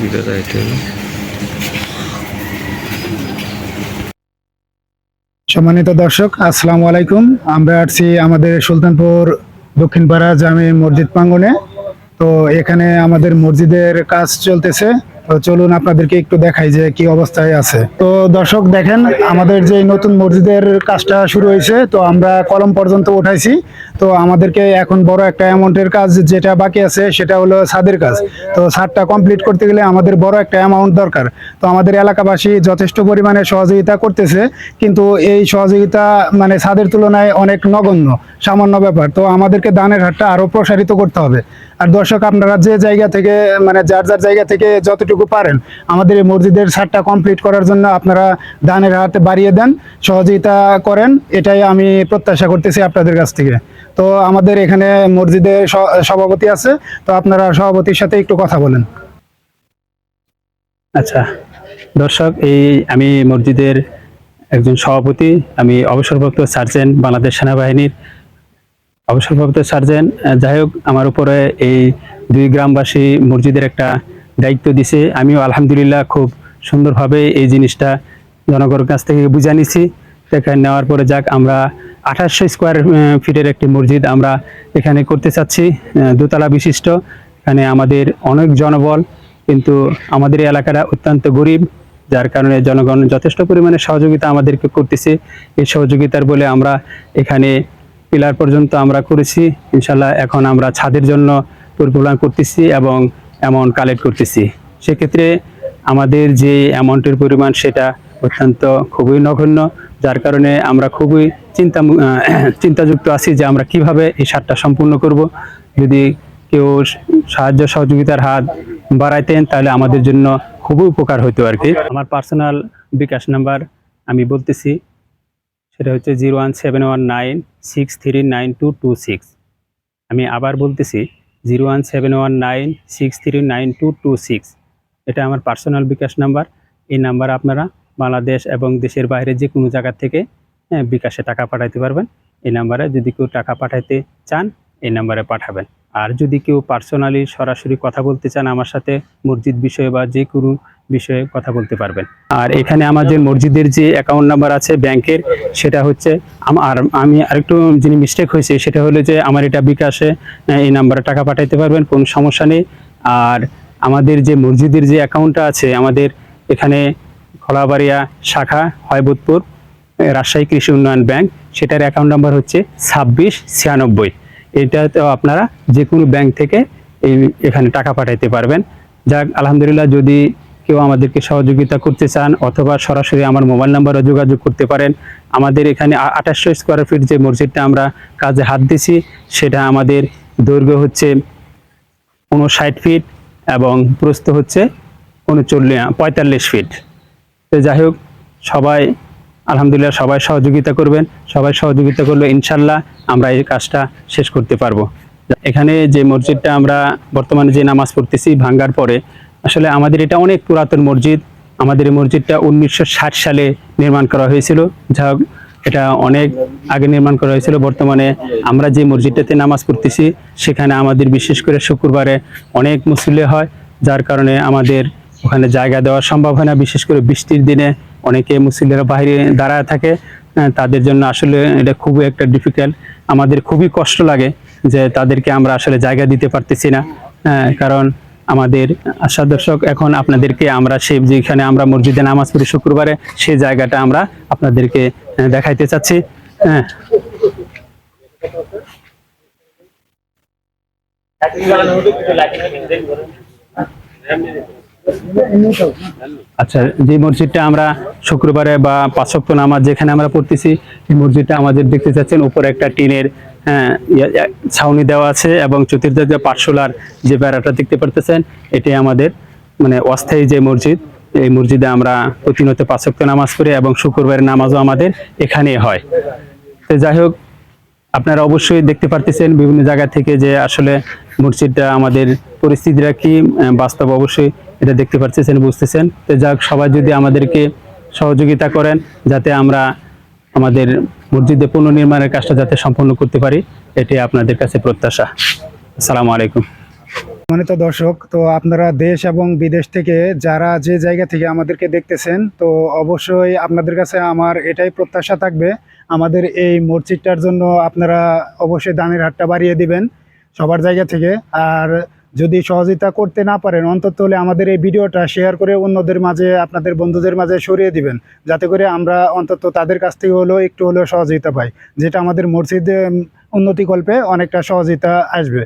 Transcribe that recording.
Video যাইতে সম্মানিত দর্শক, আসসালামু আলাইকুম। আমরা আছি আমাদের সুলতানপুর দক্ষিণপাড়া জামে মসজিদ প্রাঙ্গনে তো এখানে আমাদের মসজিদের কাজ চলতেছে। তো চলুন আপনাদেরকে একটু দেখাই যে কি অবস্থায় আছে। তো দর্শক, দেখেন, আমাদের যে নতুন মসজিদের কাজটা শুরু হয়েছে, তো আমরা কলম পর্যন্ত উঠাইছি। তো আমাদেরকে এখন বড় একটা অ্যামাউন্টের কাজ যেটা বাকি আছে, সেটা হলো ছাদের কাজ। তো ছাদটা কমপ্লিট করতে গেলে আমাদের বড় একটা অ্যামাউন্ট দরকার। তো আমাদের এলাকাবাসী যথেষ্ট পরিমাণে সহযোগিতা করতেছে, কিন্তু এই সহযোগিতা মানে ছাদের তুলনায় অনেক নগণ্য, সামান্য ব্যাপার। তো আমাদেরকে দানের হারটা আরও প্রসারিত করতে হবে। আর দর্শক, আপনারা যে জায়গা থেকে মানে যার যার জায়গা থেকে যতটুকু পারেন আমাদের এই মসজিদের ছাদটা কমপ্লিট করার জন্য আপনারা দানের হাত বাড়িয়ে দেন, সহযোগিতা করেন, এটাই আমি প্রত্যাশা করতেছি আপনাদের কাছ থেকে। তো আমাদের এখানে মসজিদে স- সভাপতি আছে, তো আপনারা সভাপতির সাথে একটু কথা বলেন। আচ্ছা দর্শক, এই আমি মসজিদের একজন সভাপতি, আমি অবসরপ্রাপ্ত সার্জেন্ট বাংলাদেশ সেনাবাহিনীর অবসরপ্রাপ্ত সার্জেন্ট আহ, যাই হোক আমার উপরে এই দুই গ্রামবাসী মসজিদের একটা দায়িত্ব দিছে। আমিও আলহামদুলিল্লাহ খুব সুন্দরভাবে এই জিনিসটা জনগণের কাছ থেকে বুঝে নিছি। এখানে নেওয়ার পরে যাক আমরা আঠাশশো স্কোয়ার ফিটের একটি মসজিদ আমরা এখানে করতে চাচ্ছি। দোতলা বিশিষ্ট। এখানে আমাদের অনেক জনবল কিন্তু আমাদের এলাকাটা অত্যন্ত গরিব যার কারণে জনগণ যথেষ্ট পরিমাণে সহযোগিতা আমাদেরকে করতেছে। এই সহযোগিতার বলে আমরা এখানে পিলার পর্যন্ত আমরা করেছি। ইনশাল্লাহ এখন আমরা ছাদের জন্য পরিকল্পনা করতেছি এবং অ্যামাউন্ট কালেক্ট করতেছি। সেক্ষেত্রে আমাদের যে অ্যামাউন্টের পরিমাণ সেটা অত্যন্ত খুবই নগণ্য, যার কারণে আমরা খুবই চিন্তা চিন্তাযুক্ত আছি যে আমরা কীভাবে এই সারটা সম্পূর্ণ করব। যদি কেউ সাহায্য সহযোগিতার হাত বাড়াইতেন তাহলে আমাদের জন্য খুবই উপকার হতো আর কি। আমার পার্সোনাল বিকাশ নাম্বার আমি বলতেছি সেটা হচ্ছে zero one seven one nine six three nine two two six. আমি আবার বলতেছি zero one seven one nine six three nine two two six. এটা আমার পার্সোনাল বিকাশ নাম্বার। এই নাম্বার আপনারা বাংলাদেশ এবং দেশের বাইরে যে কোনো জায়গা থেকে হ্যাঁ, বিকাশে টাকা পাঠাইতে পারবেন। এই নাম্বারে যদি কেউ টাকা পাঠাইতে চান এই নাম্বারে পাঠাবেন। আর যদি কেউ পার্সোনালি সরাসরি কথা বলতে চান আমার সাথে মসজিদ বিষয়ে বা যে কোনো বিষয়ে কথা বলতে পারবেন। আর এখানে আমাদের মসজিদের যে অ্যাকাউন্ট নাম্বার আছে ব্যাংকের, সেটা হচ্ছে আর আমি আরেকটু যিনি মিস্টেক হয়েছে, সেটা হলো যে আমার এটা বিকাশে এই নাম্বারে টাকা পাঠাইতে পারবেন, কোনো সমস্যা নেই। আর আমাদের যে মসজিদের যে অ্যাকাউন্টটা আছে, আমাদের এখানে খোলাবাড়িয়া শাখা হয়বতপুর রাজশাহী কৃষি উন্নয়ন ব্যাংক, সেটার অ্যাকাউন্ট নাম্বার হচ্ছে ছাব্বিশ ছিয়ানব্বই। এটাতেও আপনারা যে কোনো ব্যাংক থেকে এই এখানে টাকা পাঠাইতে পারবেন। যাক, আলহামদুলিল্লাহ যদি কেউ আমাদেরকে সহযোগিতা করতে চান অথবা সরাসরি আমার মোবাইল নাম্বারে যোগাযোগ করতে পারেন। আমাদের এখানে আঠাশশো স্কোয়ার ফিট যে মসজিদটা আমরা কাজে হাত দিছি সেটা আমাদের দৈর্ঘ্য হচ্ছে উনষাট ফিট এবং প্রস্থ হচ্ছে উনচল্লিশ পঁয়তাল্লিশ ফিট তো যাই হোক, সবাই, আলহামদুলিল্লাহ সবাই সহযোগিতা করবেন। সবাই সহযোগিতা করলে ইনশাল্লাহ আমরা এই কাজটা শেষ করতে পারব। এখানে যে মসজিদটা আমরা বর্তমানে যে নামাজ পড়তেছি ভাঙ্গার পরে আসলে আমাদের এটা অনেক পুরাতন মসজিদ। আমাদের এই মসজিদটা উনিশশো ষাট সালে নির্মাণ করা হয়েছিল। যা এটা অনেক আগে নির্মাণ করা হয়েছিল। বর্তমানে আমরা যে মসজিদটাতে নামাজ পড়তেছি, সেখানে আমাদের বিশেষ করে শুক্রবারে অনেক মুসল্লি হয়, যার কারণে আমাদের ওখানে জায়গা দেওয়া সম্ভব হয় না। বিশেষ করে বৃষ্টির দিনে অনেকে মুসল্লিরা বাইরে দাঁড়ায় থাকে। তাদের জন্য আসলে এটা খুবই একটা ডিফিকাল্ট আমাদের খুবই কষ্ট লাগে যে তাদেরকে আমরা আসলে জায়গা দিতে পারতেছি না। কারণ আমাদের আশা দর্শক, এখন আপনাদেরকে আমরা সেই যেখানে আমরা মসজিদে নামাজ পড়ি শুক্রবারে সেই জায়গাটা আমরা আপনাদেরকে দেখাইতে চাচ্ছি। হ্যাঁ। আচ্ছা যে মসজিদটা আমরা শুক্রবারে বা পাঁচক্ত নামাজ যেখানে আমরা পড়তেছি, এই মসজিদটা আমাদের দেখতে চাচ্ছেন উপরে একটা টিনের ছাউনি দেওয়া আছে এবং চতুর্দিকে পাঠশোলার যে বেড়াটা দেখতে পারতেছেন, এটি আমাদের মানে অস্থায়ী যে মসজিদ, এই মসজিদে আমরা প্রতিনিয়ত পাঁচক্ত নামাজ পড়ি এবং শুক্রবারের নামাজও আমাদের এখানেই হয়। তো যাই হোক, আপনারা অবশ্যই দেখতে পারতেছেন বিভিন্ন জায়গা থেকে যে আসলে মসজিদটা আমাদের পরিস্থিতিটা কি বাস্তব অবশ্যই এটা দেখতে পারতেছেন, বুঝতেছেন। তো যাক সবাই যদি আমাদেরকে সহযোগিতা করেন, যাতে আমরা আমাদের মসজিদে পুনর্নির্মাণের কাজটা যাতে সম্পন্ন করতে পারি, এটি আপনাদের কাছে প্রত্যাশা। আসসালামু আলাইকুম। সম্মানিত দর্শক, তো আপনারা দেশ এবং বিদেশ থেকে যারা যে জায়গা থেকে আমাদেরকে দেখতেছেন, তো অবশ্যই আপনাদের কাছে আমার এটাই প্রত্যাশা থাকবে, আমাদের এই মসজিদটার জন্য আপনারা অবশ্যই দানের হাটটা বাড়িয়ে দিবেন সবার জায়গা থেকে। আর যদি সহযোগিতা করতে না পারেন, অন্তত হলে আমাদের এই ভিডিওটা শেয়ার করে অন্যদের মাঝে, আপনাদের বন্ধুদের মাঝে সরিয়ে দিবেন। যাতে করে আমরা অন্তত তাদের কাছ থেকে হলেও একটু হলেও সহযোগিতা পাই, যেটা আমাদের মসজিদে উন্নতি উন্নতিকল্পে অনেকটা সহযোগিতা আসবে।